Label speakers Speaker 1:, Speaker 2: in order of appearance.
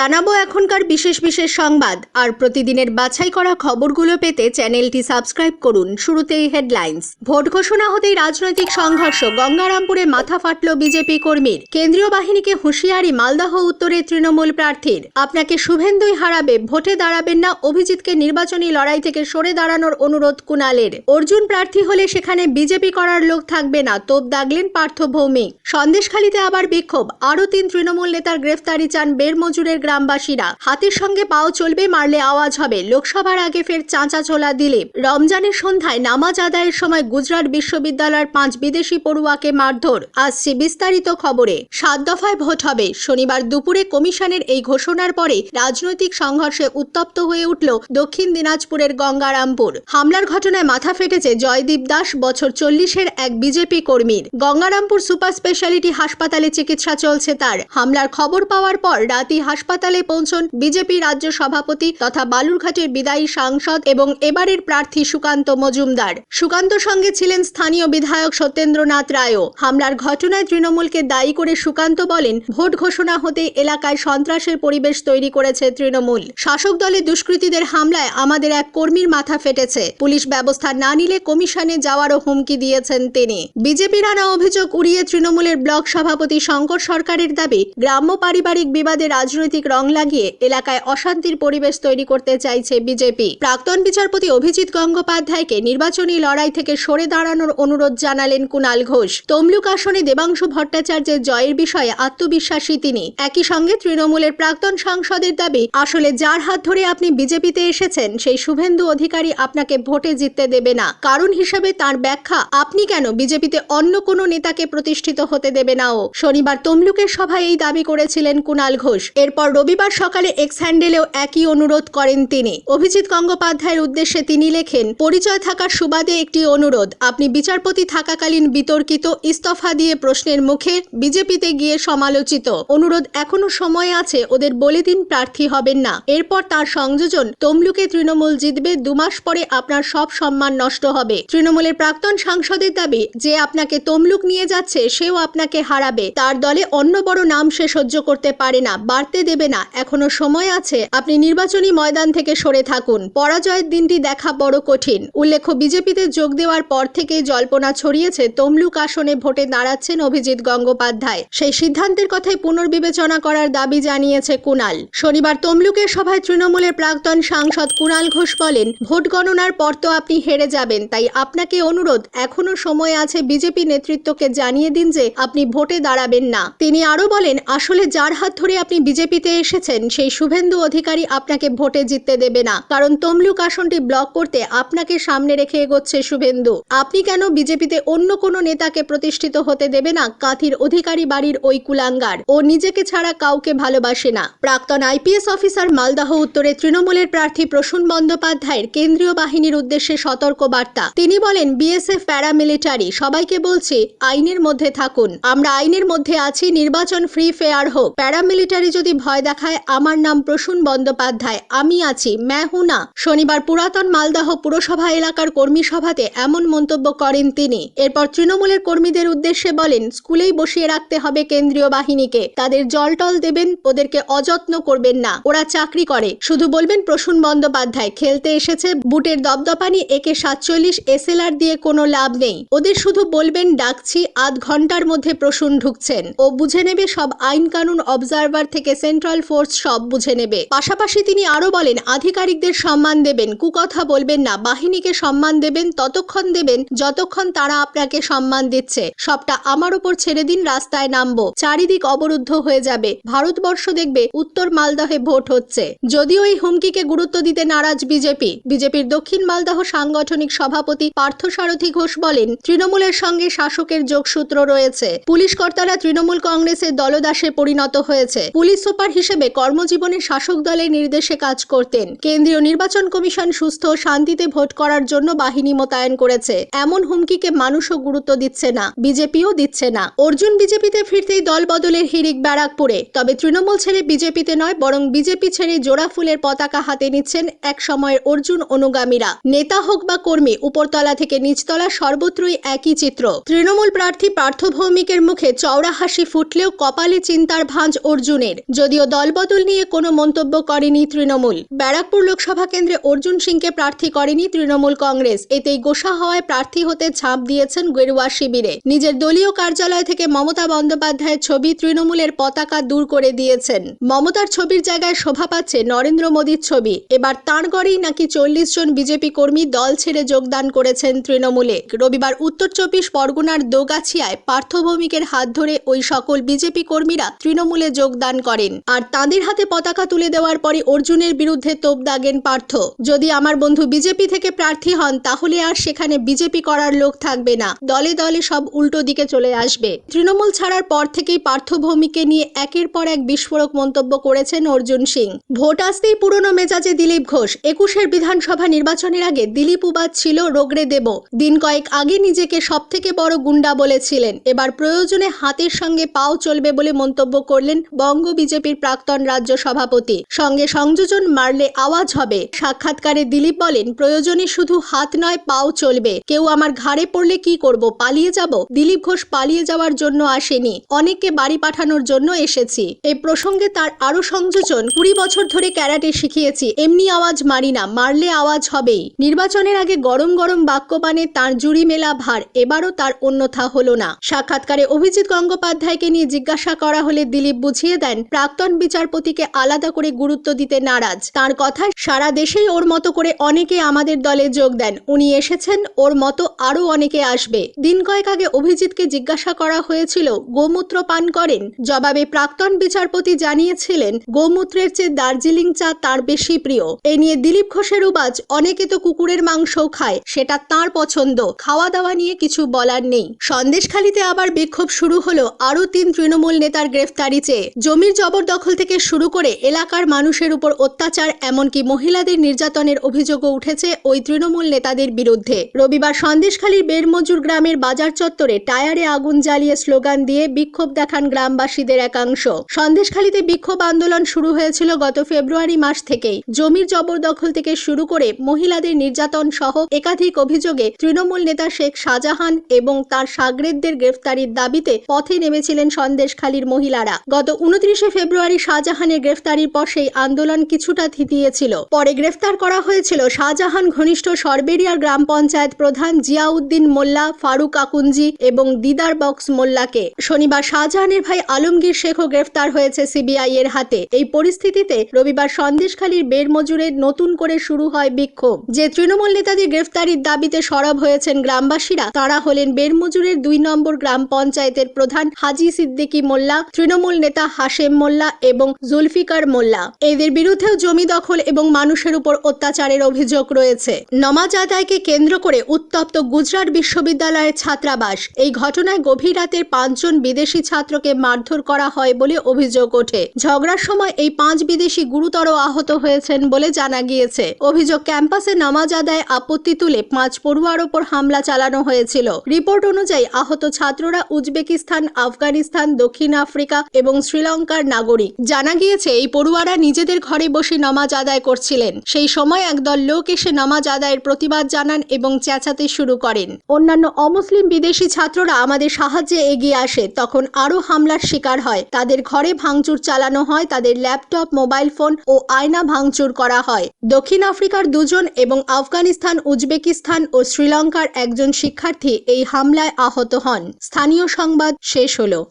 Speaker 1: জানাব এখনকার বিশেষ বিশেষ সংবাদ। আর প্রতিদিনের বাছাই করা খবরগুলো পেতে চ্যানেলটি সাবস্ক্রাইব করুন। শুরুতেই হেডলাইন্স। ভোট ঘোষণা হতেই রাজনৈতিক সংঘর্ষ। গঙ্গারামপুরে মাথা ফাটল বিজেপি কর্মীর। কেন্দ্রীয় বাহিনীকে হুঁশিয়ারি মালদাহ উত্তরের তৃণমূল প্রার্থীর। আপনাকে শুভেন্দুই হারাবে, ভোটে দাঁড়াবেন না। অভিজিৎকে নির্বাচনী লড়াই থেকে সরে দাঁড়ানোর অনুরোধ কুণালের। অর্জুন প্রার্থী হলে সেখানে বিজেপি করার লোক থাকবে না। তোপ দাগলেন পার্থ ভৌমিক। সন্দেশখালীতে আবার বিক্ষোভ। আরও তিন তৃণমূল নেতার গ্রেফতারি চান বেরমজুরের গ্রামবাসীরা। হাতের সঙ্গে পাও চলবে, মারলে আওয়াজ হবে। লোকসভার আগে ফের চাঁচা চোলা দিলীপ। রমজানের সন্ধ্যায় নামাজ আদায়ের সময় গুজরাট বিশ্ববিদ্যালয়ের পাঁচ বিদেশি পড়ুয়াকে মারধর। আসছে বিস্তারিত খবরে। সাত দফায় ভোট হবে। শনিবার দুপুরে কমিশনের এই ঘোষণার পরে রাজনৈতিক সংঘর্ষে উত্তপ্ত হয়ে উঠল দক্ষিণ দিনাজপুরের গঙ্গারামপুর। হামলার ঘটনায় মাথা ফেটেছে জয়দীপ দাস, বছর চল্লিশের এক বিজেপি কর্মীর। গঙ্গারামপুর সুপার স্পেশালিটি হাসপাতালে চিকিৎসা চলছে তার। হামলার খবর পাওয়ার পর রাতে হাসপাতালে পৌঁছন বিজেপি রাজ্য সভাপতি তথা বালুরঘাটের বিদায়ী সাংসদ এবং এবারের প্রার্থী সুকান্ত মজুমদার। সুকান্ত সঙ্গে ছিলেন স্থানীয় বিধায়ক সত্যেন্দ্রনাথ রায়ও। হামলার ঘটনায় তৃণমূলকে দায়ী করে সুকান্ত বলেন, ভোট ঘোষণা হতে এলাকায় সন্ত্রাসের পরিবেশ তৈরি করেছে তৃণমূল। শাসক দলের দুষ্কৃতীদের হামলায় আমাদের এক কর্মীর মাথা ফেটেছে। পুলিশ ব্যবস্থা না নিলে কমিশনে যাওয়ারও হুমকি দিয়েছেন তিনি। বিজেপির আনা অভিযোগ উড়িয়ে তৃণমূলের ব্লক সভাপতি শঙ্কর সরকারের দাবি, গ্রাম্য পারিবারিক বিবাদে রাজনৈতিক রং লাগিয়ে এলাকায় অশান্তির পরিবেশ তৈরি করতে চাইছে বিজেপি। প্রাক্তন বিচারপতি অভিজিৎ গঙ্গোপাধ্যায়কে নির্বাচনী লড়াই থেকে সরে দাঁড়ানোর অনুরোধ জানালেন কুণাল ঘোষ। তমলুক আসনে দেবাংশু ভট্টাচার্যের জয়ের বিষয়ে আত্মবিশ্বাসী তিনি। একই সঙ্গে তৃণমূলের প্রাক্তন সাংসদের দাবি, আসলে যার হাত ধরে আপনি বিজেপিতে এসেছেন, সেই শুভেন্দু অধিকারী আপনাকে ভোটে জিততে দেবে না। কারণ হিসেবে তার ব্যাখ্যা, আপনি কেন বিজেপিতে অন্য কোনো নেতাকে প্রতিষ্ঠিত হতে দেবে না ও? শনিবার তমলুকের সভায় এই দাবি করেছিলেন কুণাল ঘোষ। এরপর রবিবার সকালে এক্স হ্যান্ডেলেও একই অনুরোধ করেন তিনি। অভিজিৎ গঙ্গোপাধ্যায়ের উদ্দেশ্যে তিনি লেখেন, পরিচয় থাকার সুবাদে একটি অনুরোধ। আপনি বিচারপতি থাকাকালীন বিতর্কিত, ইস্তফা দিয়ে প্রশ্নের মুখে বিজেপিতে গিয়ে সমালোচিত। অনুরোধ এখনও সময় আছে, ওদের বলে দিন প্রার্থী হবেন না। এরপর তার সংযোজন, তমলুকে তৃণমূল জিতবে দুমাস পরে আপনার সব সম্মান নষ্ট হবে। তৃণমূলের প্রাক্তন সাংসদের দাবি, যে আপনাকে তমলুক নিয়ে যাচ্ছে, সেও আপনাকে হারাবে। তার দলে অন্য বড় নাম সে সহ্য করতে পারে না। বাড়তে দেবে না, এখনও সময় আছে। আপনি নির্বাচনী ময়দান থেকে সরে থাকুন। পরাজয়ের দিনটি দেখা বড় কঠিন। উল্লেখ্য, বিজেপিতে যোগ দেওয়ার পর থেকেই জল্পনা ছড়িয়েছে, তমলুক আসনে ভোটে দাঁড়াচ্ছেন অভিজিৎ গঙ্গোপাধ্যায়। সেই সিদ্ধান্তের কথাই পুনর্বিবেচনা করার দাবি জানিয়েছে কুণাল শনিবার তমলুকের সভায় তৃণমূলের প্রাক্তন সাংসদ কুণাল ঘোষ বলেন, ভোট গণনার পর তো আপনি হেরে যাবেন, তাই আপনাকে অনুরোধ, এখনও সময় আছে বিজেপি নেতৃত্বকে জানিয়ে দিন যে আপনি ভোটে দাঁড়াবেন না। তিনি আরও বলেন, আসলে যার হাত ধরে আপনি বিজেপিতে এসেছেন, সেই শুভেন্দু অধিকারী আপনাকে ভোটে জিততে দেবে না। কারণ তমলুক আসনটি ব্লক করতে আপনাকে সামনে রেখে এগোচ্ছে শুভেন্দু। আপনি কেন বিজেপিতে অন্য কোনো নেতাকে প্রতিষ্ঠিত হতে দেবে না? কাথির অধিকারী বাড়ির ওই কুলাঙ্গার। ও নিজেকে ছাড়া কাউকে ভালোবাসে না। প্রাক্তন আইপিএস অফিসার মালদাহ উত্তরে তৃণমূলের প্রার্থী প্রসূন বন্দ্যোপাধ্যায়ের কেন্দ্রীয় বাহিনীর উদ্দেশ্যে সতর্ক বার্তা তিনি বলেন, বিএসএফ প্যারামিলিটারি, সবাইকে বলছি, আইনের মধ্যে থাকুন। আমরা আইনের মধ্যে আছি, নির্বাচন ফ্রি, ফেয়ার হোক। প্যারামিলিটারি যদি ভয় দেখায়। আমার নাম প্রসূন বন্দ্যোপাধ্যায়। আমি আছি ম্যাহুনা শনিবার পুরাতন মালদহ পুরসভা এলাকার কর্মী সভাতে এমন মন্তব্য করেন তিনি। এরপর তৃণমূলের কর্মীদের উদ্দেশ্যে বলেন, স্কুলেই বসিয়ে রাখতে হবে কেন্দ্রীয় বাহিনীকে। তাদের জল টল দেবেন, ওদেরকে অযত্ন করবেন না। ওরা চাকরি করে। শুধু বলবেন প্রসূন বন্দ্যোপাধ্যায়, খেলতে এসেছে, বুটের দপদপানি, একে সাতচল্লিশ এসএলআর দিয়ে কোনো লাভ নেই। ওদের শুধু বলবেন, ডাকছি, আধ ঘণ্টার মধ্যে প্রসূন ঢুকছেন। ও বুঝে নেবে সব আইন কানুন অবজারভার থেকে সেন্ট্রাল ফোর্স সব বুঝে নেবে। পাশাপাশি তিনি আরও বলেন, আধিকারিকদের সম্মান দেবেন, কুকথা বলবেন না, বাহিনীকে সম্মান দেবেন, ততক্ষণ দেবেন, যতক্ষণ তারা আপনাকে সম্মান দিচ্ছে। সবটা আমার উপর ছেড়ে দিন, রাস্তায় নামবো। চারিদিক অবরুদ্ধ হয়ে যাবে। ভারতবর্ষ দেখবে, উত্তর মালদহে ভোট হচ্ছে। যদিও এই হুমকিকে গুরুত্ব দিতে নারাজ বিজেপি। বিজেপির দক্ষিণ মালদহ সাংগঠনিক সভাপতি পার্থসারথী ঘোষ বলেন, তৃণমূলের সঙ্গে শাসকের যোগসূত্র রয়েছে। পুলিশ কর্তারা তৃণমূল কংগ্রেসের দলদাসে পরিণত হয়েছে। পুলিশ সুপার হিসেবে কর্মজীবনে শাসক দলের নির্দেশে কাজ করতেন। কেন্দ্রীয় নির্বাচন কমিশন সুস্থ শান্তিতে ভোট করার জন্য বাহিনী মোতায়েন করেছে। এমন হুমকিকে মানুষও গুরুত্ব দিচ্ছে না, বিজেপিও দিচ্ছে না। অর্জুন বিজেপিতে ফিরতেই দল বদলের হিরিক ব্যারাকপুরে। তবে তৃণমূল ছেড়ে বিজেপিতে নয়, বরং বিজেপি ছেড়ে জোড়া ফুলের পতাকা হাতে নিচ্ছেন এক সময়ের অর্জুন অনুগামীরা। নেতা হোক বা কর্মী, উপরতলা থেকে নিচতলা সর্বত্রই একই চিত্র। তৃণমূল প্রার্থী পার্থ ভৌমিকের মুখে চওড়া হাসি ফুটলেও কপালে চিন্তার ভাঁজ অর্জুনের। যদিও দলবদল নিয়ে কোনো মন্তব্য করেনি তৃণমূল। ব্যারাকপুর লোকসভা কেন্দ্রে অর্জুন সিংকে প্রার্থী করেনি তৃণমূল কংগ্রেস। এতেই গোসা হওয়ায় প্রার্থী হতে ঝাঁপ দিয়েছেন গেরুয়া শিবিরে। নিজের দলীয় কার্যালয় থেকে মমতা বন্দ্যোপাধ্যায়ের ছবি তৃণমূলের পতাকা দূর করে দিয়েছেন। মমতার ছবির জায়গায় শোভা পাচ্ছে নরেন্দ্র মোদীর ছবি। এবার তাঁর গড়েই নাকি চল্লিশ জন বিজেপি কর্মী দল ছেড়ে যোগদান করেছেন তৃণমূলে। রবিবার উত্তর চব্বিশ পরগনার দোগাছিয়ায় পার্থভৌমিকের হাত ধরে ওই সকল বিজেপি কর্মীরা তৃণমূলে যোগদান করেন। আর তাঁদের হাতে পতাকা তুলে দেওয়ার পরে অর্জুনের বিরুদ্ধে তোপ দাগেন পার্থ। যদি আমার বন্ধু বিজেপি থেকে প্রার্থী হন, তাহলে আর সেখানে বিজেপি করার লোক থাকবে না। দলে দলে সব উল্টো দিকে চলে আসবে। তৃণমূল ছাড়ার পর থেকেই পার্থভৌমিকে নিয়ে একের পর এক বিস্ফোরক মন্তব্য করেছেন অর্জুন সিং। ভোট আসতেই পুরনো মেজাজে দিলীপ ঘোষ। একুশের বিধানসভা নির্বাচনের আগে দিলীপ উবাদ ছিল রোগড়ে দেব। দিন কয়েক আগে নিজেকে সব থেকে বড় গুন্ডা বলেছিলেন। এবার প্রয়োজনে হাতের সঙ্গে পাও চলবে বলে মন্তব্য করলেন বঙ্গ বিজেপির প্রাক্তন রাজ্য সভাপতি। সঙ্গে সংযোজন মারলে আওয়াজ হবে। সাক্ষাৎকারে দিলীপ বলেন, প্রয়োজনে শুধু হাত নয়, পাও চলবে। কেউ আমার ঘাড়ে পড়লে কি করব? পালিয়ে যাব? দিলীপ ঘোষ পালিয়ে যাওয়ার জন্য আসেনি। অনেককে বাড়ি পাঠানোর জন্য এসেছি। এই প্রসঙ্গে তার আরও সংযোজন, কুড়ি বছর ধরে ক্যারাটে শিখিয়েছি। এমনি আওয়াজ মারি না, মারলে আওয়াজ হবেই। নির্বাচনের আগে গরম গরম বাক্যপানে তার জুড়ি মেলা ভার, এবারও তার অন্যথা হলো না। সাক্ষাৎকারে অভিজিৎ গঙ্গোপাধ্যায়কে নিয়ে জিজ্ঞাসা করা হলে দিলীপ বুঝিয়ে দেন, প্রাক্তন বিচারপতিকে আলাদা করে গুরুত্ব দিতে নারাজ। তার কথায় সারা দেশেই ওর মতো করে অনেকে আমাদের দলে যোগ দেন। উনি এসেছেন, ওর মতো আরও অনেকে আসবে। দিন কয়েক আগে অভিজিৎকে জিজ্ঞাসা করা হয়েছিল, গোমূত্র পান করেন? জবাবে প্রাক্তন বিচারপতি জানিয়েছিলেন, গোমূত্রের চেয়ে দার্জিলিং চা তার বেশি প্রিয়। এ নিয়ে দিলীপ ঘোষের উবাজ, অনেকে তো কুকুরের মাংসও খায়, সেটা তার পছন্দ। খাওয়া দাওয়া নিয়ে কিছু বলার নেই। সন্দেশখালিতে আবার বিক্ষোভ শুরু হলো আরও তিন তৃণমূল নেতার গ্রেফতারি চেয়ে। জমির জবরদখল থেকে শুরু করে এলাকার মানুষের উপর অত্যাচার, এমনকি মহিলাদের নির্যাতনের অভিযোগও উঠেছে ওই তৃণমূল নেতাদের বিরুদ্ধে। রবিবার সন্দেশখালীর বেরমজুর গ্রামের বাজার চত্বরে টায়ারে আগুন জ্বালিয়ে স্লোগান দিয়ে বিক্ষোভ দেখান গ্রামবাসীদের একাংশ। সন্দেশখালীতে বিক্ষোভ আন্দোলন শুরু হয়েছিল গত ফেব্রুয়ারি মাস থেকেই। জমির জবরদখল থেকে শুরু করে মহিলাদের নির্যাতন সহ একাধিক অভিযোগে তৃণমূল নেতা শেখ শাহজাহান এবং তার সাগরেদদের গ্রেফতারির দাবিতে পথে নেমেছিলেন সন্দেশখালীর মহিলারা। গত উনত্রিশে ফেব্রুয়ারি শাহজাহানের গ্রেফতারির পর সেই আন্দোলন কিছুটা থিতিয়েছিল। পরে গ্রেফতার করা হয়েছিল শাহজাহান ঘনিষ্ঠ সরবেরিয়ার গ্রাম পঞ্চায়েত প্রধান জিয়াউদ্দিন মোল্লা, ফারুক আকুঞ্জি এবং দিদার বক্স মোল্লাকে। শনিবার শাহজাহানের ভাই আলমগীর শেখও গ্রেফতার হয়েছে সিবিআই এর হাতে। এই পরিস্থিতিতে রবিবার সন্দেশখালীর বেরমজুরে নতুন করে শুরু হয় বিক্ষোভ। যে তৃণমূল নেতাদের গ্রেফতারির দাবিতে সরব হয়েছেন গ্রামবাসীরা, তারা হলেন বেরমজুরের দুই নম্বর গ্রাম পঞ্চায়েতের প্রধান হাজি সিদ্দিকী মোল্লা, তৃণমূল নেতা হাশেম মোল্লা এবং জুলফিকার মোল্লা। এদের বিরুদ্ধেও জমি দখল এবং মানুষের উপর অত্যাচারের অভিযোগ রয়েছে। নমাজ আদায়কে কেন্দ্র করে উত্তপ্ত গুজরাট বিশ্ববিদ্যালয়ের ছাত্রাবাস। এই ঘটনায় গভীর রাতের পাঁচজন বিদেশি ছাত্রকে মারধর করা হয় বলে অভিযোগ ওঠে। ঝগড়ার সময় এই পাঁচ বিদেশি গুরুতর আহত হয়েছেন বলে জানা গিয়েছে। অভিযোগ, ক্যাম্পাসে নামাজ আদায় আপত্তি তুলে পাঁচ পড়ুয়ার ওপর হামলা চালানো হয়েছিল। রিপোর্ট অনুযায়ী আহত ছাত্ররা উজবেকিস্তান, আফগানিস্তান, দক্ষিণ আফ্রিকা এবং শ্রীলঙ্কার নাগরিক। জানা গিয়েছে, এই পড়ুয়ারা নিজেদের ঘরে বসে নামাজ আদায় করছিলেন। সেই সময় একদল লোক এসে নামাজ আদায়ের প্রতিবাদ জানান এবং চেঁচাতে শুরু করেন। অন্যান্য অমুসলিম বিদেশি ছাত্ররা আমাদের সাহায্যে এগিয়ে আসে, তখন আরও হামলার শিকার হয়। তাদের ঘরে ভাঙচুর চালানো হয়, তাদের ল্যাপটপ, মোবাইল ফোন ও আয়না ভাঙচুর করা হয়। দক্ষিণ আফ্রিকার দুজন এবং আফগানিস্তান, উজবেকিস্তান ও শ্রীলঙ্কার একজন শিক্ষার্থী এই হামলায় আহত হন। স্থানীয় সংবাদ শেষ হলো।